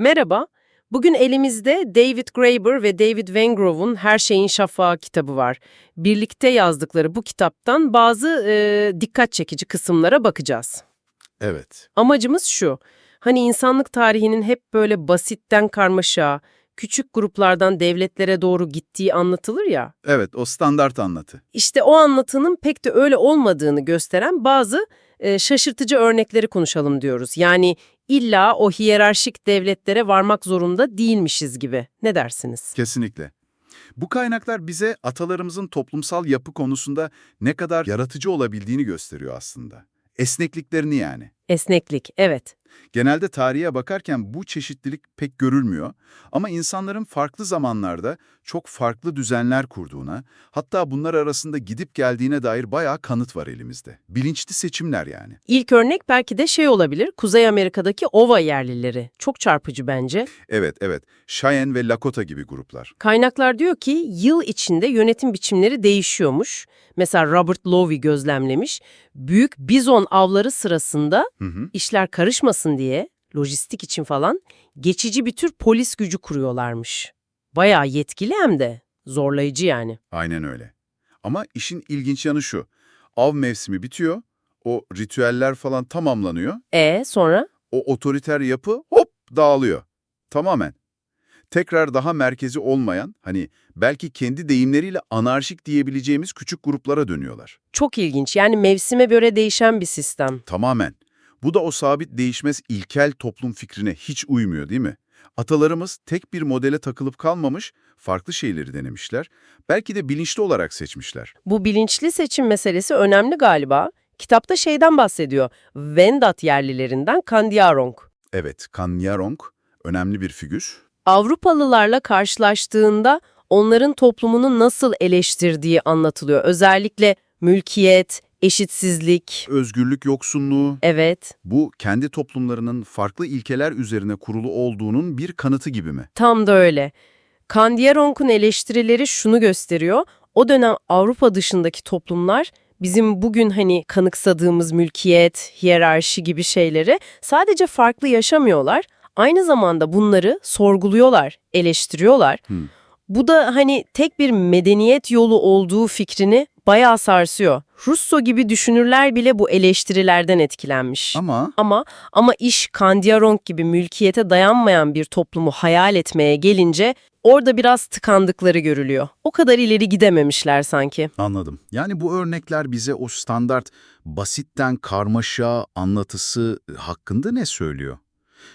Merhaba. Bugün elimizde David Graeber ve David Wengrove'un Her Şeyin Şafağı kitabı var. Birlikte yazdıkları bu kitaptan bazı e, dikkat çekici kısımlara bakacağız. Evet. Amacımız şu, hani insanlık tarihinin hep böyle basitten karmaşa, küçük gruplardan devletlere doğru gittiği anlatılır ya, Evet, o standart anlatı. işte o anlatının pek de öyle olmadığını gösteren bazı e, şaşırtıcı örnekleri konuşalım diyoruz. Yani illa o hiyerarşik devletlere varmak zorunda değilmişiz gibi. Ne dersiniz? Kesinlikle. Bu kaynaklar bize atalarımızın toplumsal yapı konusunda ne kadar yaratıcı olabildiğini gösteriyor aslında. Esnekliklerini yani. Esneklik, evet. Genelde tarihe bakarken bu çeşitlilik pek görülmüyor ama insanların farklı zamanlarda çok farklı düzenler kurduğuna, hatta bunlar arasında gidip geldiğine dair bayağı kanıt var elimizde. Bilinçli seçimler yani. İlk örnek belki de şey olabilir, Kuzey Amerika'daki Ova yerlileri. Çok çarpıcı bence. Evet, evet. Cheyenne ve Lakota gibi gruplar. Kaynaklar diyor ki yıl içinde yönetim biçimleri değişiyormuş. Mesela Robert Lowe gözlemlemiş. Büyük bizon avları sırasında Hı hı. işler karışmasın diye lojistik için falan geçici bir tür polis gücü kuruyorlarmış. Bayağı yetkili hem de zorlayıcı yani. Aynen öyle. Ama işin ilginç yanı şu. Av mevsimi bitiyor, o ritüeller falan tamamlanıyor, E sonra? o otoriter yapı hop dağılıyor. Tamamen. Tekrar daha merkezi olmayan, hani belki kendi deyimleriyle anarşik diyebileceğimiz küçük gruplara dönüyorlar. Çok ilginç yani mevsime göre değişen bir sistem. Tamamen. Bu da o sabit değişmez ilkel toplum fikrine hiç uymuyor değil mi? Atalarımız tek bir modele takılıp kalmamış, farklı şeyleri denemişler. Belki de bilinçli olarak seçmişler. Bu bilinçli seçim meselesi önemli galiba. Kitapta şeyden bahsediyor. Vendat yerlilerinden Kandiarong. Evet, Kanyarong önemli bir figür. Avrupalılarla karşılaştığında onların toplumunu nasıl eleştirdiği anlatılıyor. Özellikle mülkiyet, eşitsizlik. Özgürlük yoksunluğu, Evet, bu kendi toplumlarının farklı ilkeler üzerine kurulu olduğunun bir kanıtı gibi mi? tam da öyle. Kandiarong'un eleştirileri şunu gösteriyor. O dönem Avrupa dışındaki toplumlar bizim bugün hani kanıksadığımız mülkiyet, hiyerarşi gibi şeyleri sadece farklı yaşamıyorlar. Aynı zamanda bunları sorguluyorlar, eleştiriyorlar. Hmm. Bu da hani tek bir medeniyet yolu olduğu fikrini bayağı sarsıyor. Russo gibi düşünürler bile bu eleştirilerden etkilenmiş. Ama Ama ama iş Kandiarong gibi mülkiyete dayanmayan bir toplumu hayal etmeye gelince orada biraz tıkandıkları görülüyor. O kadar ileri gidememişler sanki. anladım. Yani bu örnekler bize o standart basitten karmaşa anlatısı hakkında ne söylüyor?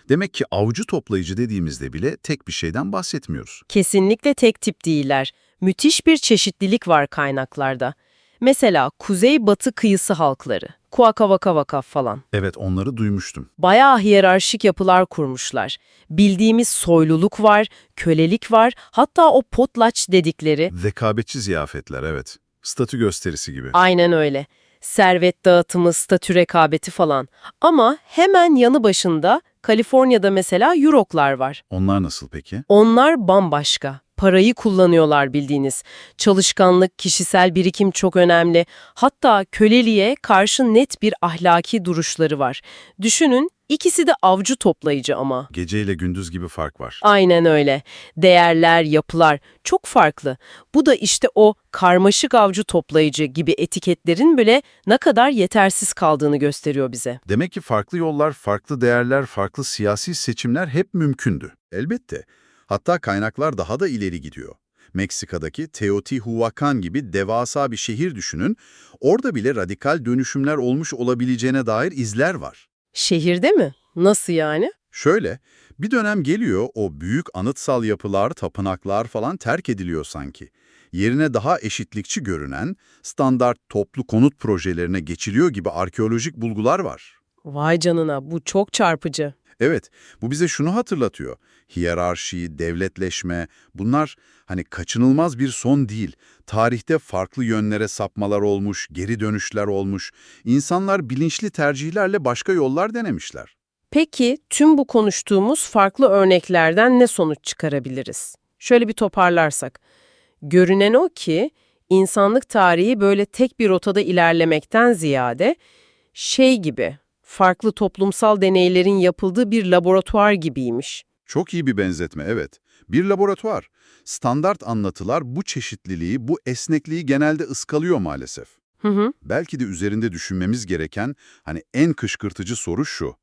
Demek ki avcı toplayıcı dediğimizde bile tek bir şeyden bahsetmiyoruz. Kesinlikle tek tip değiller. Müthiş bir çeşitlilik var kaynaklarda. Mesela kuzey-batı kıyısı halkları, Kuakavakavaka falan. Evet onları duymuştum. Bayağı hiyerarşik yapılar kurmuşlar. Bildiğimiz soyluluk var, kölelik var, hatta o potlaç dedikleri. Rekabetçi ziyafetler evet. Statü gösterisi gibi. Aynen öyle. Servet dağıtımı, statü rekabeti falan. Ama hemen yanı başında Kaliforniya'da mesela Yuroklar var. Onlar nasıl peki? Onlar bambaşka. Parayı kullanıyorlar bildiğiniz. Çalışkanlık, kişisel birikim çok önemli. Hatta köleliğe karşı net bir ahlaki duruşları var. Düşünün, ikisi de avcı toplayıcı ama. Gece ile gündüz gibi fark var. Aynen öyle. Değerler, yapılar çok farklı. Bu da işte o karmaşık avcı toplayıcı gibi etiketlerin bile ne kadar yetersiz kaldığını gösteriyor bize. Demek ki farklı yollar, farklı değerler, farklı siyasi seçimler hep mümkündü. Elbette. Hatta kaynaklar daha da ileri gidiyor. Meksika'daki Teotihuacan gibi devasa bir şehir düşünün, orada bile radikal dönüşümler olmuş olabileceğine dair izler var. Şehirde mi? Nasıl yani? Şöyle, bir dönem geliyor o büyük anıtsal yapılar, tapınaklar falan terk ediliyor sanki. Yerine daha eşitlikçi görünen, standart toplu konut projelerine geçiliyor gibi arkeolojik bulgular var. Vay canına bu çok çarpıcı. Evet, bu bize şunu hatırlatıyor. Hiyerarşi, devletleşme, bunlar hani kaçınılmaz bir son değil. Tarihte farklı yönlere sapmalar olmuş, geri dönüşler olmuş. İnsanlar bilinçli tercihlerle başka yollar denemişler. Peki tüm bu konuştuğumuz farklı örneklerden ne sonuç çıkarabiliriz? Şöyle bir toparlarsak. Görünen o ki insanlık tarihi böyle tek bir rotada ilerlemekten ziyade şey gibi farklı toplumsal deneylerin yapıldığı bir laboratuvar gibiymiş. Çok iyi bir benzetme, evet. Bir laboratuvar. Standart anlatılar bu çeşitliliği, bu esnekliği genelde ıskalıyor maalesef. Hı hı. Belki de üzerinde düşünmemiz gereken hani en kışkırtıcı soru şu.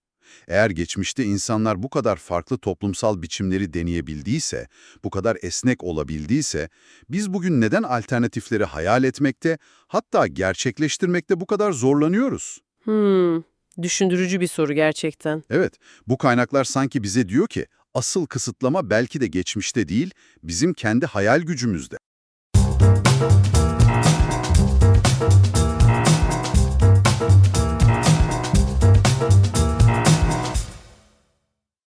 Eğer geçmişte insanlar bu kadar farklı toplumsal biçimleri deneyebildiyse, bu kadar esnek olabildiyse, biz bugün neden alternatifleri hayal etmekte, hatta gerçekleştirmekte bu kadar zorlanıyoruz? Hmm, düşündürücü bir soru gerçekten. Evet, bu kaynaklar sanki bize diyor ki, asıl kısıtlama belki de geçmişte değil, bizim kendi hayal gücümüzde.